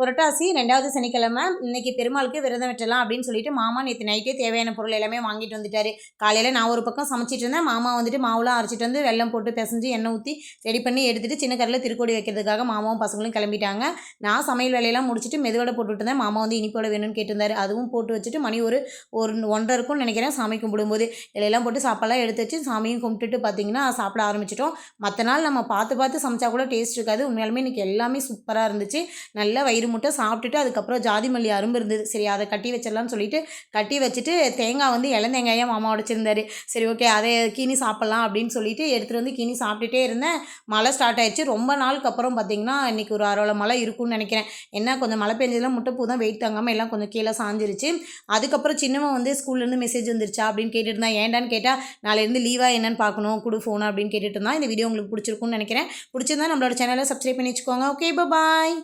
புரட்டாசி ரெண்டாவது சனிக்கிழமை இன்னைக்கு பெருமாளுக்கு விரதம் வெட்டலாம் அப்படின்னு சொல்லிட்டு மாமா நேற்று நைட்டே தேவையான பொருள் எல்லாமே வாங்கிட்டு வந்துட்டாரு. காலையில் நான் ஒரு பக்கம் சமைச்சிட்டு இருந்தேன். மாமா வந்துட்டு மாவுலாம் அரைச்சிட்டு வந்து வெல்லம் போட்டு பிசைஞ்சு எண்ணெய் ஊற்றி ரெடி பண்ணி எடுத்துட்டு சின்ன கரில் திருக்கோடி வைக்கிறதுக்காக மாமாவும் பசங்களும் கிளம்பிட்டாங்க. நான் சமையல் வேலையெல்லாம் முடிச்சுட்டு மெதுவோட போட்டுட்டு இருந்தேன். மாமா வந்து இனிப்போட வேணும்னு கேட்டிருந்தாரு. அதுவும் போட்டு வச்சுட்டு மணி ஒரு ஒரு ஒன்றரை இருக்கும்னு நினைக்கிறேன் சாமி கும்பிடும்போது. இலையெல்லாம் போட்டு சாப்பாடுலாம் எடுத்து வச்சு சாமியும் கும்பிட்டுட்டு பார்த்தீங்கன்னா சாப்பிட ஆரம்பிச்சிட்டோம். மற்ற நாள் நம்ம பார்த்து பார்த்து சமைச்சா கூட டேஸ்ட் இருக்காது. உண்மையாலுமே இன்றைக்கி எல்லாமே சூப்பராக இருந்துச்சு. நல்லா வயிறு முட்டை சாப்பிட்டுட்டு அதுக்கப்புறம் ஜாதி மல்லி அரும்பு இருந்தது. சரி அதை கட்டி வச்சிடலாம்னு சொல்லிட்டு கட்டி வச்சுட்டு தேங்காய் வந்து இளந்தேங்காயாக மாமா உடைச்சிருந்தாரு. சரி ஓகே அதை கீனி சாப்பிட்லாம் அப்படின்னு சொல்லிட்டு எடுத்துகிட்டு வந்து கீனி சாப்பிட்டுட்டே இருந்தேன். மழை ஸ்டார்ட் ஆயிடுச்சு. ரொம்ப நாளுக்கு அப்புறம் பார்த்தீங்கன்னா இன்றைக்கி ஒரு அரோள மழை இருக்கும்னு நினைக்கிறேன். என்ன கொஞ்சம் மழை பெஞ்சதில் முட்டைப்பூ தான் வெயிட் தாங்காமல் எல்லாம் கொஞ்சம் கீழே சாஞ்சிருச்சு. அதுக்கப்புறம் சின்னவன் வந்து ஸ்கூல்லேருந்து மெசேஜ் வந்துருச்சா அப்படின்னு கேட்டுட்டு இருந்தான். ஏன்டான்னு கேட்டால் நாளையிலேருந்து லீவாக என்னன்னு பார்க்கணும். கொடு ஃபோன் அப்படின்னு கேட்டுட்டு இருந்தான். இந்த வீடியோ உங்களுக்கு பிடிச்சிருக்கும்னு நினைக்கிறேன். பிடிச்சிருந்தா நம்மளோட சேனலை சப்ஸ்கிரைப் பண்ணி வச்சுக்கோங்க. Okay bye